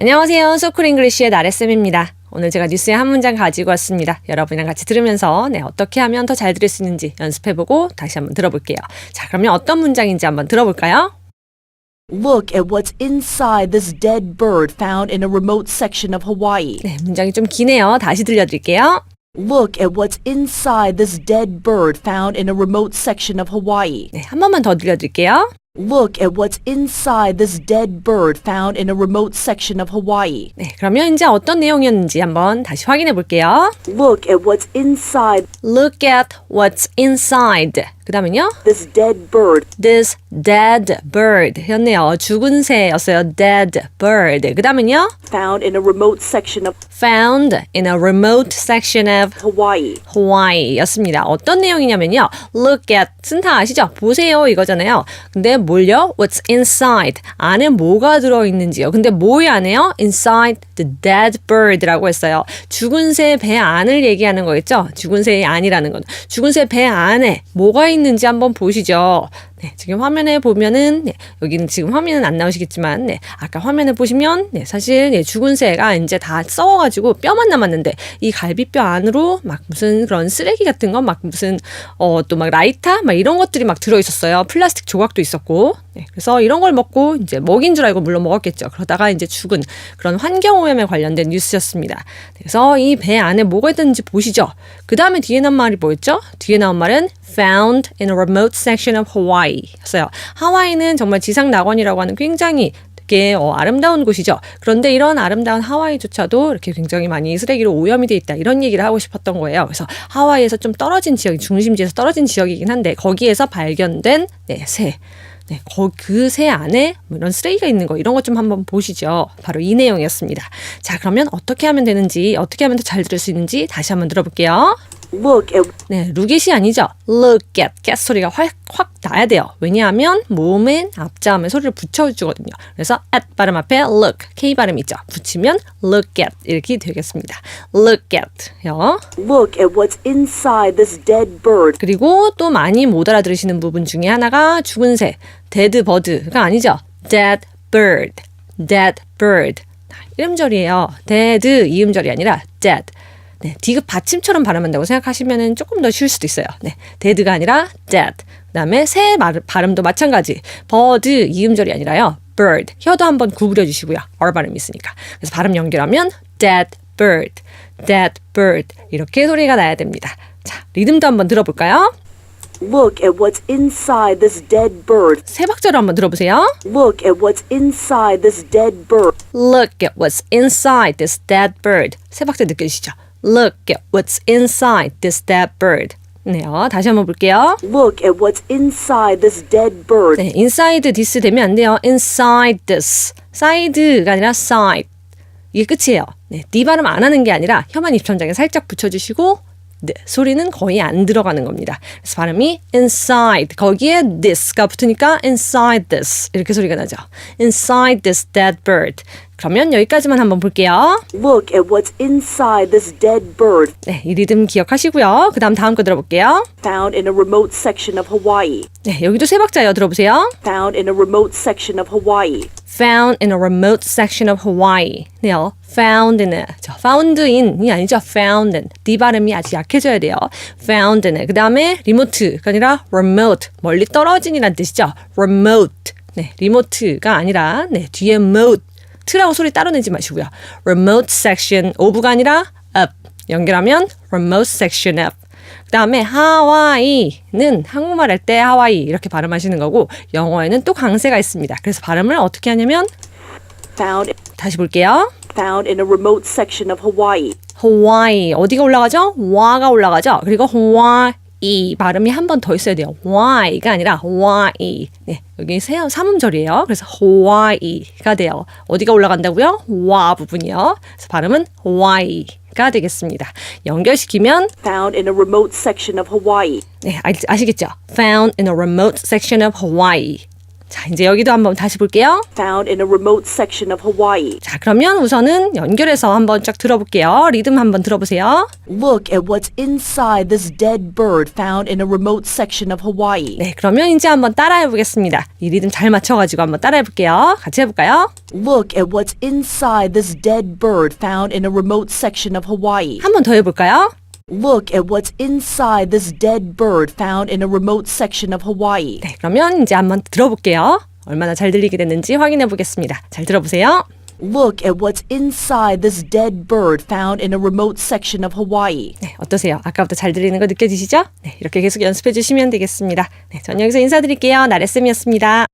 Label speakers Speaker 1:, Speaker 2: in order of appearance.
Speaker 1: 안녕하세요. 소쿨 잉글리시의 나래쌤입니다. 오늘 제가 뉴스의 한 문장 가지고 왔습니다. 여러분이랑 같이 들으면서 네, 어떻게 하면 더 잘 들을 수 있는지 연습해보고 다시 한번 들어볼게요. 자, 그러면 어떤 문장인지 한번 들어볼까요?
Speaker 2: Look at what's inside this dead bird found in a remote section of Hawaii.
Speaker 1: 네, 문장이 좀 기네요. 다시 들려드릴게요.
Speaker 2: Look at what's inside this dead bird found in a remote section of Hawaii.
Speaker 1: 네, 한 번만 더 들려드릴게요.
Speaker 2: Look at what's inside this dead bird found in a remote section of Hawaii.
Speaker 1: 네, 그러면 이제 어떤 내용이었는지 한번 다시 확인해 볼게요.
Speaker 2: Look at what's inside
Speaker 1: Look at what's inside. 그 다음은요.
Speaker 2: this dead bird.
Speaker 1: This dead bird 였네요. 죽은 새였어요. Dead bird. 그 다음은요.
Speaker 2: found in a remote section of
Speaker 1: Found in a remote section of
Speaker 2: Hawaii.
Speaker 1: Hawaii였습니다. 어떤 내용이냐면요. Look at 쓴다 아시죠? 보세요 이거잖아요. 근데 뭘요? What's inside? 안에 뭐가 들어있는지요. 근데 뭐이 안에요? Inside the dead bird라고 했어요. 죽은 새 배 안을 얘기하는 거겠죠? 죽은 새의 안이라는 건. 죽은 새 배 안에 뭐가 있는 지 한번 보시죠. 네, 지금 화면에 보면은 네, 여기는 지금 화면은 안 나오시겠지만 네, 아까 화면에 보시면 네, 사실 네, 죽은 새가 이제 다 썩어가지고 뼈만 남았는데 이 갈비뼈 안으로 막 무슨 그런 쓰레기 같은 거 막 무슨 어 또 막 라이터 막 이런 것들이 막 들어 있었어요. 플라스틱 조각도 있었고 네, 그래서 이런 걸 먹고 이제 먹인 줄 알고 물론 먹었겠죠. 그러다가 이제 죽은 그런 환경 오염에 관련된 뉴스였습니다. 그래서 이 배 안에 뭐가 있는지 보시죠. 그 다음에 뒤에 나온 말이 뭐였죠? 뒤에 나온 말은 found in a remote section of Hawaii 였어요. 하와이는 정말 지상 낙원이라고 하는 굉장히 되게 어, 아름다운 곳이죠. 그런데 이런 아름다운 하와이조차도 이렇게 굉장히 많이 쓰레기로 오염이 돼 있다. 이런 얘기를 하고 싶었던 거예요. 그래서 하와이에서 좀 떨어진 지역이 중심지에서 떨어진 지역이긴 한데 거기에서 발견된 네, 새. 네, 그새 안에 뭐 이런 쓰레기가 있는 거 이런 것 좀 한번 보시죠. 바로 이 내용이었습니다. 자, 그러면 어떻게 하면 되는지, 어떻게 하면 더 잘 들을 수 있는지 다시 한번 들어볼게요.
Speaker 2: Look at
Speaker 1: 네, 루겟이 아니죠. look at, get 소리가 확, 확 나야 돼요. 왜냐하면 모음엔 앞자음에 소리를 붙여주거든요. 그래서 at 발음 앞에 look, k 발음 있죠. 붙이면 look at 이렇게 되겠습니다. look at요.
Speaker 2: look at what's inside this dead bird.
Speaker 1: 그리고 또 많이 못 알아들으시는 부분 중에 하나가 죽은 새, dead bird가 아니죠. dead bird, dead bird. 이음절이에요. dead 이음절이 아니라 dead. 네, 디귿 받침처럼 발음한다고 생각하시면 조금 더 쉬울 수도 있어요. 네, dead가 아니라 dead. 그다음에 새 말, 발음도 마찬가지. bird 이음절이 아니라요. bird. 혀도 한번 구부려 주시고요. R 발음이 있으니까. 그래서 발음 연결하면 dead bird, dead bird 이렇게 소리가 나야 됩니다. 자, 리듬도 한번 들어볼까요?
Speaker 2: Look at what's inside this dead bird.
Speaker 1: 세 박자로 한번 들어보세요.
Speaker 2: Look at what's inside this dead bird.
Speaker 1: Look at what's inside this dead bird. 세 박자 느껴지시죠? Look at what's inside this dead bird. 네요. 다시 한번 볼게요.
Speaker 2: Look at what's inside this dead bird.
Speaker 1: 네, inside this 되면 안 돼요. inside this. side가 아니라 side. 이게 끝이에요. 네, D 발음 안 하는 게 아니라 혀만 입천장에 살짝 붙여주시고 네, 소리는 거의 안 들어가는 겁니다. 그래서 발음이 inside 거기에 this가 붙으니까 inside this 이렇게 소리가 나죠. inside this dead bird. 그러면 여기까지만 한번 볼게요.
Speaker 2: Look at what's inside this dead bird
Speaker 1: 네, 이 리듬 기억하시고요. 그 다음 다음 거 들어볼게요.
Speaker 2: found in a remote section of Hawaii.
Speaker 1: 네, 여기도 세 박자예요. 들어보세요.
Speaker 2: Found in a remote section of Hawaii.
Speaker 1: found in a remote section of Hawaii. 네요. found in, 저 found in이 아니죠. found in. D 발음이 아주 약해져야 돼요. found in. 그 다음에 remote가 아니라 remote. 멀리 떨어진이란 뜻이죠. remote. 네, remote가 아니라 네, 뒤에 mote. 트라고 소리 따로 내지 마시고요. remote section of가 아니라 up. 연결하면 remote section up. 그 다음에 하와이는 한국말 할 때 하와이 이렇게 발음하시는 거고 영어에는 또 강세가 있습니다. 그래서 발음을 어떻게 하냐면
Speaker 2: Found
Speaker 1: 다시 볼게요.
Speaker 2: found in a remote section of Hawaii.
Speaker 1: 하와이 어디가 올라가죠? 와가 올라가죠. 그리고 하와이 발음이 한 번 더 있어야 돼요. Y가 아니라 하와이. 네, 여기 세 삼음절이에요. 그래서 하와이가 돼요. 어디가 올라간다고요? 와 부분이요. 그래서 발음은 하와이가 되겠습니다. 연결시키면
Speaker 2: Found in a remote section of Hawaii.
Speaker 1: 네, 아, 아시겠죠? Found in a remote section of Hawaii. 자, 이제 여기도 한번 다시 볼게요.
Speaker 2: found in a remote section of Hawaii.
Speaker 1: 자, 그러면 우선은 연결해서 한번 쫙 들어볼게요. 리듬 한번 들어보세요.
Speaker 2: Look at what's inside this dead bird found in a remote section of Hawaii.
Speaker 1: 네, 그러면 이제 한번 따라해 보겠습니다. 이 리듬 잘 맞춰가지고 한번 따라해 볼게요. 같이 해볼까요?
Speaker 2: Look at what's inside this dead bird found in a remote section of Hawaii.
Speaker 1: 한번 더 해볼까요?
Speaker 2: Look at what's inside this dead bird found in a remote section of Hawaii.
Speaker 1: 네, 그러면 이제 한번 들어볼게요. 얼마나 잘 들리게 됐는지 확인해 보겠습니다. 잘 들어보세요.
Speaker 2: Look at what's inside this dead bird found in a remote section of Hawaii.
Speaker 1: 네, 어떠세요? 아까부터 잘 들리는 거 느껴지시죠? 네, 이렇게 계속 연습해 주시면 되겠습니다. 네, 전 여기서 인사드릴게요. 나래쌤이었습니다.